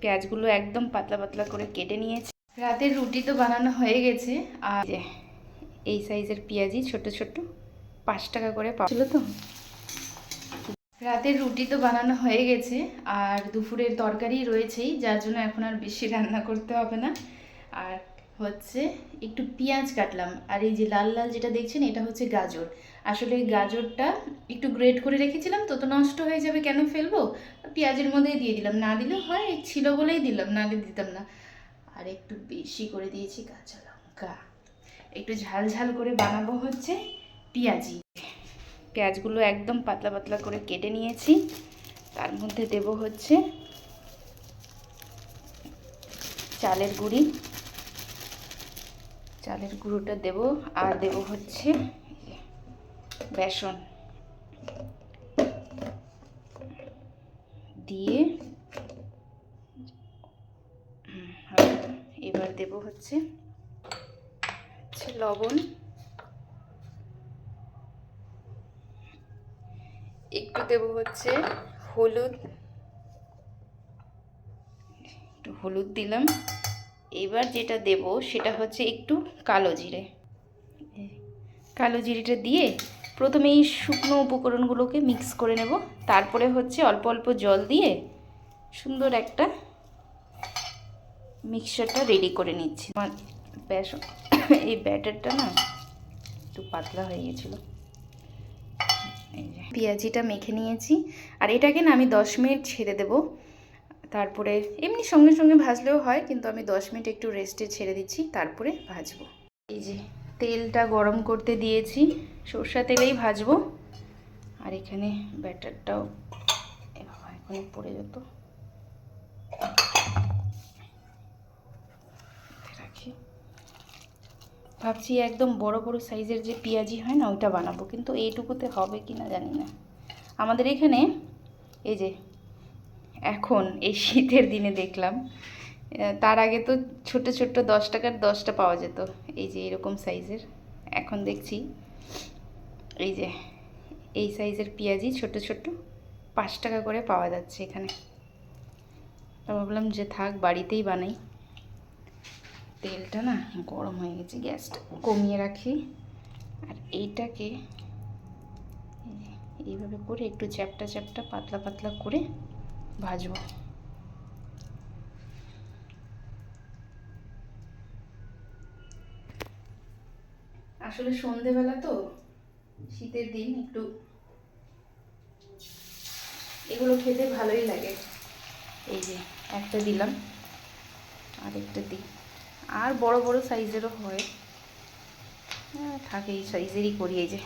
পেঁয়াজগুলো একদম পাতলা পাতলা করে কেটে নিয়েছি। রাতের রুটি তো বানানো হয়ে গেছে, আর এই সাইজের পেঁয়াজি ছোট ছোট, পাঁচ টাকা করে পাওয়া তো। রাতের রুটি তো বানানো হয়ে গেছে, আর দুপুরের তরকারি রয়েছেই, যার জন্য এখন আর বেশি রান্না করতে হবে না। আর হচ্ছে একটু পেঁয়াজ কাটলাম। আর এই যে লাল লাল যেটা দেখছেন, এটা হচ্ছে গাজর। আসলে গাজরটা একটু গ্রেট করে রেখেছিলাম তো তো নষ্ট হয়ে যাবে কেন ফেলব? পেঁয়াজের মধ্যেই দিয়ে দিলাম। না দিলে হয়, ছিল বলেই দিলাম, না হলে দিতাম না। আর একটু বেশি করে দিয়েছি কাঁচা লঙ্কা। একটু ঝাল ঝাল করে বানাবো হচ্ছে পেঁয়াজি। পেঁয়াজগুলো একদম পাতলা পাতলা করে কেটে নিয়েছি। তার মধ্যে দেব হচ্ছে চালের গুঁড়ি। চালের গুঁড়োটা দেব, আর দেব হচ্ছে বেসন। দিয়ে এবার দেব হচ্ছে লবণ। একটু দেব হচ্ছে হলুদ। একটু হলুদ দিলাম। এবার যেটা দেব সেটা হচ্ছে একটু কালো জিরে। কালো জিরেটা দিয়ে প্রথমে এই শুকনো উপকরণগুলোকে মিক্স করে নেব। তারপরে হচ্ছে অল্প অল্প জল দিয়ে সুন্দর একটা মিক্সচারটা রেডি করে নিচ্ছি। আমার এই ব্যাটারটা না একটু পাতলা হয়ে গেছিল। পেঁয়াজিটা মেখে নিয়েছি। আর এটাকে না আমি দশ মিনিট ছেড়ে দেব। তারপরে এমনি সঙ্গে সঙ্গে ভাজলেও হয়, কিন্তু আমি দশ মিনিট একটু রেস্টে ছেড়ে দিচ্ছি, তারপরে ভাজবো। এই যে তেলটা গরম করতে দিয়েছি, সর্ষা তেলেই ভাজবো। আর এখানে ব্যাটারটাও এ বাবা পড়ে যেত। রাখি। ভাবছি একদম বড় বড় সাইজের যে পেঁয়াজি হয় না, ওইটা বানাবো, কিন্তু এইটুকুতে হবে কি না জানি না। আমাদের এখানে এই যে এখন এই শীতের দিনে দেখলাম। তার আগে তো ছোট ছোট দশ টাকার দশটা পাওয়া যেত, এই যে এরকম সাইজের। এখন দেখছি এই যে এই সাইজের পেঁয়াজি ছোট ছোট পাঁচ টাকা করে পাওয়া যাচ্ছে এখানে। ভাবলাম যে থাক, বাড়িতেই বানাই। তেলটা না গরম হয়ে গেছে গ্যাসটা কমিয়ে রাখি। আর এইটাকে এইভাবে করে একটু চ্যাপটা চ্যাপটা পাতলা পাতলা করে ভাজবো। আসলে সন্ধেবেলা তো, শীতের দিন একটু এগুলো খেতে ভালোই লাগে। এই যে, একটা দিলাম আর একটা দিই। আর বড় বড় সাইজেরও হয়। হ্যাঁ থাকে এই সাইজেরই করি এই যে।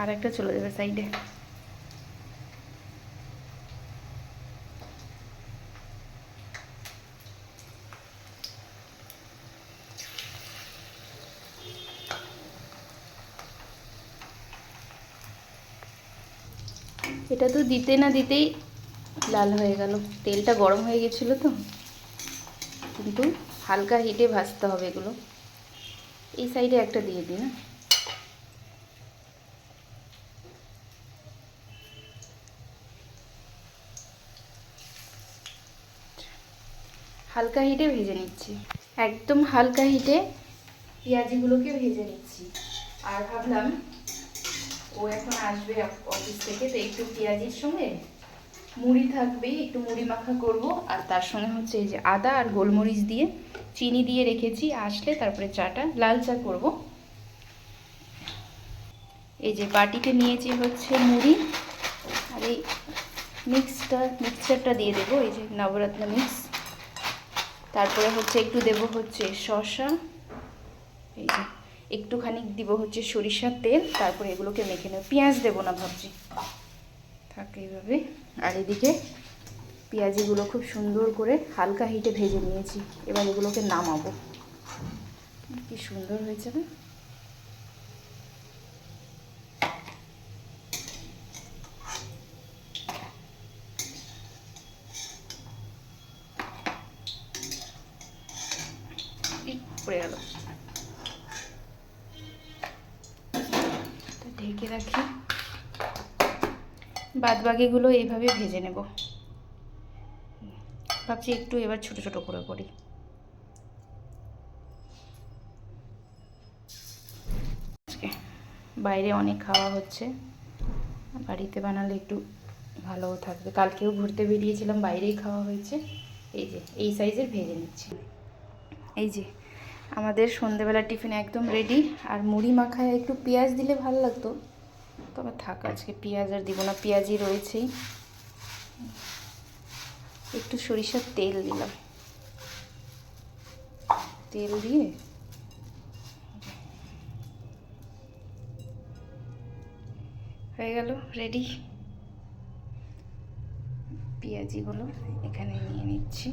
আর একটা চলে যাবে সাইডে এটা তো দিতে না দিতেই লাল হয়ে গেল। তেলটা গরম হয়ে গেছিল তো। কিন্তু হালকা হিটে ভাজতে হবে এগুলো। এই সাইডে একটা দিয়ে দিই না হালকা হিটে ভেজে নিচ্ছি। একদম হালকা হিটে পেঁয়াজিগুলোকে ভেজে নিচ্ছি। আর ভাবলাম, ও এখন আসবে অফ- অফিস থেকে, তো একটু পেঁয়াজির সঙ্গে মুড়ি থাকবে একটু মুড়ি মাখা করব। আর তার সঙ্গে হচ্ছে এই যে আদা আর গোলমরিচ দিয়ে চিনি দিয়ে রেখেছি। আসলে তারপরে চাটা, লাল চা করব। এই যে বাটিতে নিয়েছি হচ্ছে মুড়ি। আর এই মিক্সটা মিক্সচারটা দিয়ে দেবো, এই যে নবরত্ন মিক্স। তারপরে হচ্ছে একটু দেব হচ্ছে শসা। এই যে, একটুখানি দিব হচ্ছে সরিষার তেল, তারপরে এগুলোকে মেখে নেব। পেঁয়াজ দেবো না ভাবছি। থাকে এইভাবে। আর এদিকে পেঁয়াজিগুলো খুব সুন্দর করে হালকা হিটে ভেজে নিয়েছি। এবার এগুলোকে নামাবো। কি সুন্দর হয়েছে না? পড়ে গেল। ঢেকে রাখি। বাদ বাকিগুলো এইভাবে ভেজে নেব। ভাবছি একটু এবার ছোট ছোট করে করি। বাইরে অনেক খাওয়া হচ্ছে। বাড়িতে বানালে একটু ভালোও থাকবে। কালকেও ঘুরতে বেরিয়েছিলাম, বাইরেই খাওয়া হয়েছে। এই যে, এই সাইজের ভেজে নিচ্ছি। এই যে আমাদের সন্ধেবেলা টিফিন একদম রেডি আর মুড়ি মাখায় একটু পেঁয়াজ দিলে ভালো লাগতো। তবে থাক, আজকে পেঁয়াজ আর দিব না, পেঁয়াজই রয়েছেই। একটু সরিষার তেল দিলাম। তেল দিয়ে হয়ে গেল রেডি পেঁয়াজিগুলো এখানে নিয়ে নিচ্ছি।